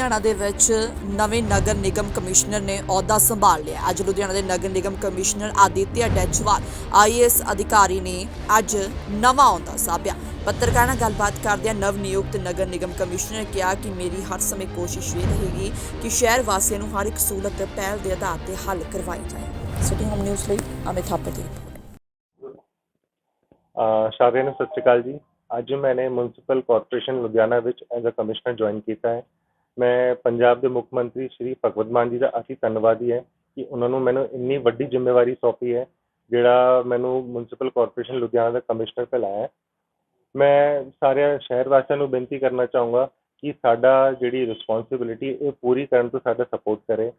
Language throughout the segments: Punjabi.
ਲੁਧਿਆਣਾ ਦੇ ਵਿੱਚ ਨਵੇਂ ਨਗਰ ਨਿਗਮ ਕਮਿਸ਼ਨਰ ਨੇ ਅਹੁਦਾ ਸੰਭਾਲ ਲਿਆ। ਅੱਜ ਲੁਧਿਆਣਾ ਦੇ ਨਗਰ ਨਿਗਮ ਕਮਿਸ਼ਨਰ ਆਦਿਤਿਆ ਡੈਚਵਾਲ ਆਈਐਸ ਅਧਿਕਾਰੀ ਨੇ ਅੱਜ ਨਵਾਂ ਅਹੁਦਾ ਸਾਂਭਿਆ। ਪੱਤਰਕਾਰਾਂ ਨਾਲ ਗੱਲਬਾਤ ਕਰਦਿਆਂ ਨਵ ਨਿਯੁਕਤ ਨਗਰ ਨਿਗਮ ਕਮਿਸ਼ਨਰ ਨੇ ਕਿਹਾ ਕਿ ਮੇਰੀ ਹਰ ਸਮੇਂ ਕੋਸ਼ਿਸ਼ ਇਹ ਰਹੇਗੀ ਕਿ ਸ਼ਹਿਰ ਵਾਸੀਆਂ ਨੂੰ ਹਰ ਇੱਕ ਸਹੂਲਤ ਪਹਿਲ ਦੇ ਆਧਾਰ ਤੇ ਹੱਲ ਕਰਵਾਈ ਜਾਏ। ਸਿਟੀ ਹੋਮ ਨਿਊਜ਼ ਲਈ ਅਮਿਤ ਥਾਪਰ ਦੀ ਰਿਪੋਰਟ। ਅਹ ਸਾਰਿਆਂ ਨੂੰ ਸਤਿ ਸ਼੍ਰੀ ਅਕਾਲ ਜੀ। ਅੱਜ ਮੈंने ਮਿਊਨਿਸਪਲ ਕਾਰਪੋਰੇਸ਼ਨ ਲੁਧਿਆਣਾ ਵਿੱਚ ਐਜ਼ ਅ ਕਮਿਸ਼ਨਰ ਜੁਆਇਨ ਕੀਤਾ ਹੈ। ਮੈਂ ਪੰਜਾਬ ਦੇ ਮੁੱਖ ਮੰਤਰੀ ਸ਼੍ਰੀ ਭਗਵੰਤ ਮਾਨ ਜੀ ਦਾ ਅਤੀ ਧੰਨਵਾਦੀ ਹਾਂ ਕਿ ਉਹਨਾਂ ਨੂੰ ਮੈਨੂੰ ਇੰਨੀ ਵੱਡੀ ਜ਼ਿੰਮੇਵਾਰੀ ਸੌਂਪੀ ਹੈ, ਜਿਹੜਾ ਮੈਨੂੰ ਮਿਊਂਸੀਪਲ ਕਾਰਪੋਰੇਸ਼ਨ ਲੁਧਿਆਣਾ ਦਾ ਕਮਿਸ਼ਨਰ ਬਣਾਇਆ ਹੈ। ਮੈਂ ਸਾਰੇ ਸ਼ਹਿਰ ਵਾਸੀਆਂ ਨੂੰ ਬੇਨਤੀ ਕਰਨਾ ਚਾਹੂੰਗਾ ਕਿ ਸਾਡਾ ਜਿਹੜੀ ਰਿਸਪੌਂਸਿਬਿਲਿਟੀ ਇਹ ਪੂਰੀ ਕਰਨ ਤੋਂ ਸਾਡਾ ਸਪੋਰਟ ਕਰੇ।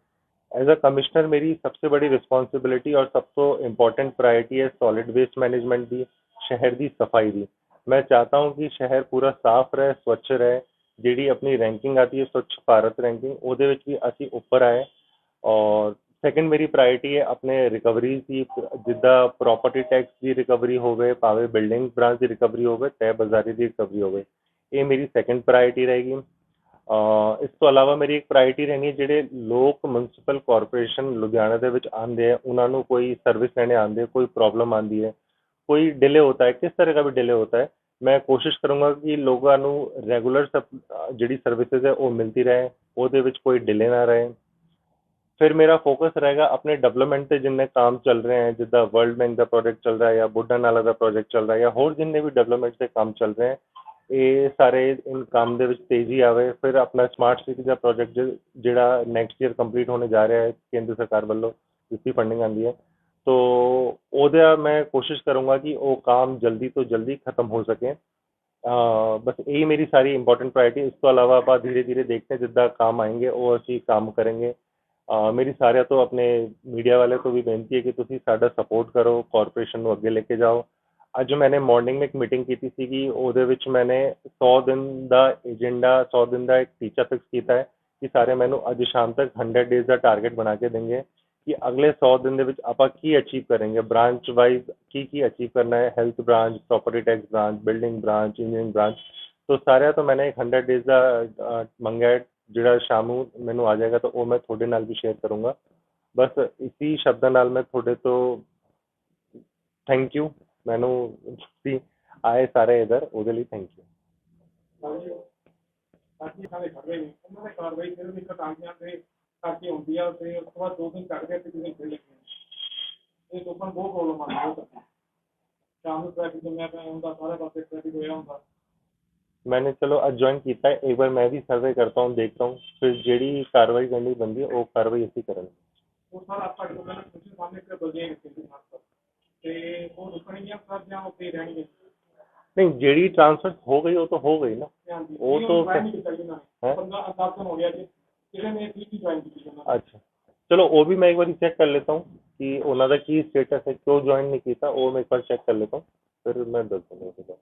ਐਜ਼ ਅ ਕਮਿਸ਼ਨਰ ਮੇਰੀ ਸਭ ਤੋਂ ਵੱਡੀ ਰਿਸਪੌਂਸਿਬਿਲਿਟੀ ਔਰ ਸਭ ਤੋਂ ਇੰਪੋਰਟੈਂਟ ਪ੍ਰਾਇੋਰਟੀ ਹੈ ਸੋਲਿਡ ਵੇਸਟ ਮੈਨੇਜਮੈਂਟ ਦੀ, ਸ਼ਹਿਰ ਦੀ ਸਫ਼ਾਈ ਦੀ। ਮੈਂ ਚਾਹਤਾ ਹੂੰ ਕਿ ਸ਼ਹਿਰ ਪੂਰਾ ਸਾਫ਼ ਰਹੇ, ਸਵੱਛ ਰਹੇ। ਜਿਹੜੀ ਆਪਣੀ ਰੈਂਕਿੰਗ ਆਤੀ ਹੈ ਸਵੱਛ ਭਾਰਤ ਰੈਂਕਿੰਗ ਉਹਦੇ ਵਿੱਚ ਵੀ ਅਸੀਂ ਉੱਪਰ ਆਏ ਔਰ ਸੈਕੰਡ ਮੇਰੀ ਪ੍ਰਾਇੋਰਟੀ ਹੈ ਆਪਣੇ ਰਿਕਵਰੀ ਦੀ ਜਿੱਦਾਂ ਪ੍ਰਾਪਰਟੀ ਟੈਕਸ ਦੀ ਰਿਕਵਰੀ ਹੋਵੇ ਭਾਵੇਂ ਬਿਲਡਿੰਗ ਬ੍ਰਾਂਚ ਦੀ ਰਿਕਵਰੀ ਹੋਵੇ ਤੈ ਬਾਜ਼ਾਰੀ ਦੀ ਰਿਕਵਰੀ ਹੋਵੇ ਇਹ ਮੇਰੀ ਸੈਕੰਡ ਪ੍ਰਾਇੋਰਟੀ ਰਹੇਗੀ ਅਹ ਇਸ ਤੋਂ ਇਲਾਵਾ ਮੇਰੀ ਇੱਕ ਪ੍ਰਾਇੋਰਟੀ ਰਹਿਣੀ ਹੈ ਜਿਹੜੇ ਲੋਕ ਮਿਊਨਿਸਪਲ ਕਾਰਪੋਰੇਸ਼ਨ ਲੁਧਿਆਣਾ ਦੇ ਵਿੱਚ ਆਉਂਦੇ ਆ ਉਹਨਾਂ ਨੂੰ ਕੋਈ ਸਰਵਿਸ ਲੈਣੇ ਆਉਂਦੇ ਕੋਈ ਪ੍ਰੋਬਲਮ ਆਉਂਦੀ ਹੈ कोई डिले होता है किस तरह का भी डिले होता है ਮੈਂ ਕੋਸ਼ਿਸ਼ ਕਰੂੰਗਾ ਕਿ ਲੋਕਾਂ ਨੂੰ ਰੈਗੂਲਰ ਸ~ ਜਿਹੜੀ ਸਰਵਿਸਿਜ਼ ਹੈ ਉਹ ਮਿਲਦੀ ਰਹੇ ਉਹਦੇ ਵਿੱਚ ਕੋਈ ਡਿਲੇ ਨਾ ਰਹੇ। ਫਿਰ ਮੇਰਾ ਫੋਕਸ ਰਹੇਗਾ ਆਪਣੇ ਡਿਵੈਲਪਮੈਂਟ ਤੇ ਜਿੰਨੇ ਕੰਮ ਚੱਲ ਰਹੇ ਹੈ ਜਿੱਦਾਂ ਵਰਲਡ bank ਦਾ ਪ੍ਰੋਜੈਕਟ ਚੱਲ ਰਿਹਾ ਜਾਂ ਬੁੱਢਾ ਨਾਲਾ ਦਾ ਪ੍ਰੋਜੈਕਟ ਚੱਲ ਰਿਹਾ ਜਾਂ ਹੋਰ ਜਿੰਨੇ ਵੀ ਡਿਵੈਲਪਮੈਂਟ ਦੇ ਕੰਮ ਚੱਲ ਰਹੇ ਹੈ ਇਹ ਸਾਰੇ ਇਨ ਕੰਮ ਦੇ ਵਿੱਚ ਤੇਜ਼ੀ ਆਵੇ। ਫਿਰ ਆਪਣਾ ਸਮਾਰਟ ਸਿਟੀ ਦਾ ਪ੍ਰੋਜੈਕਟ ਜਿਹੜਾ ਨੈਕਸਟ ਈਅਰ ਕੰਪਲੀਟ ਹੋਣੇ ਜਾ ਰਿਹਾ ਹੈ ਕੇਂਦਰ ਸਰਕਾਰ ਵੱਲੋਂ ਜਿਸਦੀ ਫੰਡਿੰਗ ਆਉਂਦੀ ਹੈ, तो ओदया मैं कोशिश करूँगा कि वो काम जल्दी तो जल्दी ख़त्म हो सके। आ, बस यही मेरी सारी इंपॉर्टेंट प्रायोरिटी इसके अलावा आप धीरे धीरे देखते हैं जिदा काम आएँगे वो अभी काम करेंगे। आ, मेरी सारे तो अपने मीडिया वाले को भी बेनती है कि ਤੁਸੀਂ ਸਾਡਾ ਸਪੋਰਟ ਕਰੋ ਕਾਰਪੋਰੇਸ਼ਨ ਨੂੰ ਅੱਗੇ ਲੈ ਕੇ ਜਾਓ ਅੱਜ ਮੈਨੇ ਮਾਰਨਿੰਗ ਮੇਂ ਇੱਕ ਮੀਟਿੰਗ ਕੀਤੀ ਸੀਗੀ ਉਹਦੇ ਵਿੱਚ ਮੈਨੇ 100 ਦਿਨ ਦਾ ਏਜੰਡਾ 100 ਦਿਨ ਦਾ ਇੱਕ ਟੀਚਾ ਫਿਕਸ ਕੀਤਾ ਹੈ ਕਿ ਸਾਰੇ ਮੈਨੂੰ ਅੱਜ ਸ਼ਾਮ ਤੱਕ 100 ਡੇਜ਼ ਦਾ ਟਾਰਗੇਟ ਬਣਾ ਕੇ ਦੇਣਗੇ ਕਿ ਅਗਲੇ 100 ਦਿਨ ਦੇ ਵਿੱਚ ਆਪਾਂ ਕੀ ਅਚੀਵ ਕਰਾਂਗੇ? ਬ੍ਰਾਂਚ ਵਾਈਜ਼ ਕੀ ਕੀ ਅਚੀਵ ਕਰਨਾ ਹੈ? Health branch property tax branch building branch engineering branch ਤੋਂ ਸਾਰਿਆਂ ਤੋਂ ਮੈंने ਇੱਕ 100 ਡੇਜ਼ ਦਾ ਅਹ, ਮੰਗਿਆ ਹੈ, ਜਿਹੜਾ ਸ਼ਾਮ ਨੂੰ ਮੈਨੂੰ ਆ ਜਾਏਗਾ ਤਾਂ ਉਹ ਮੈਂ ਤੁਹਾਡੇ ਨਾਲ ਵੀ ਸ਼ੇਅਰ ਕਰੂੰਗਾ। ਬਸ ਇਸੀ ਸ਼ਬਦਾਂ ਨਾਲ ਮੈਂ ਤੁਹਾਡੇ ਤੋਂ ਥੈਂਕ ਯੂ ਮੈਨੂੰ ਤੁਸੀਂ ਆਏ ਸਾਰੇ ਇੱਧਰ ਉਹਦੇ ਲਈ ਥੈਂਕ ਯੂ ਬਾਕੀ ਸਾਰੇ ਖੜੇ ਨੇ ਉਹਨਾਂ ਦੇ ਕਾਰਵਾਈ ਫਿਰ ਵੀ ਕਟਾਂਗੀਆਂ ਤੇ ਕਰਕੇ ਹੁੰਦੀ ਆ ਤੇ ਉਸ ਤੋਂ ਬਾਅਦ ਦੋ ਦਿਨ ਕੱਢ ਕੇ ਤੇ ਜਿਹੜੇ ਫਿਰ ਲੱਗੇ ਇਹ ਲੋਕਾਂ ਨੂੰ ਬਹੁਤ ਪ੍ਰੋਬਲਮ ਆਉਂਦੀ ਹੈ ਸ਼ਾਮ ਨੂੰ ਟ੍ਰੈਫਿਕ ਜਮਿਆ ਪਿਆ ਹੁੰਦਾ ਸਾਰੇ ਪਾਸੇ ਟ੍ਰੈਫਿਕ ਹੋਇਆ ਹੁੰਦਾ मैंने चलो आज ज्वाइन किया है एक बार मैं भी सर्वे करता हूँ देखता हूँ फिर जेडी कार्रवाई करनी बनती है वो कार्रवाई ऐसी करेंगे ਉਹ ਸਾਰਾ ਆਪਾਂ ਜੋ ਕਹਿੰਦੇ ਤੁਸੀਂ ਸਾਹਮਣੇ ਇੱਕ ਬਜੇ ਕਿਸੇ ਨਾਲ ਤੋਂ ਤੇ ਉਹ ਰੁਕਣਗੀਆਂ ਸਰ ਜਾਂ ਉੱਥੇ ਰਹਿਣਗੇ नहीं जेडी ट्रांसफर हो गई वो तो हो गई ना ਹਾਂਜੀ ਉਹ ਤੋਂ अच्छा चलो वो भी मैं एक बार चेक कर लेता हूँ कि ओला का की स्टेटस है क्यों ज्वाइन नहीं किया था वो मैं एक बार चेक कर लेता हूँ फिर मैं दस दूँगा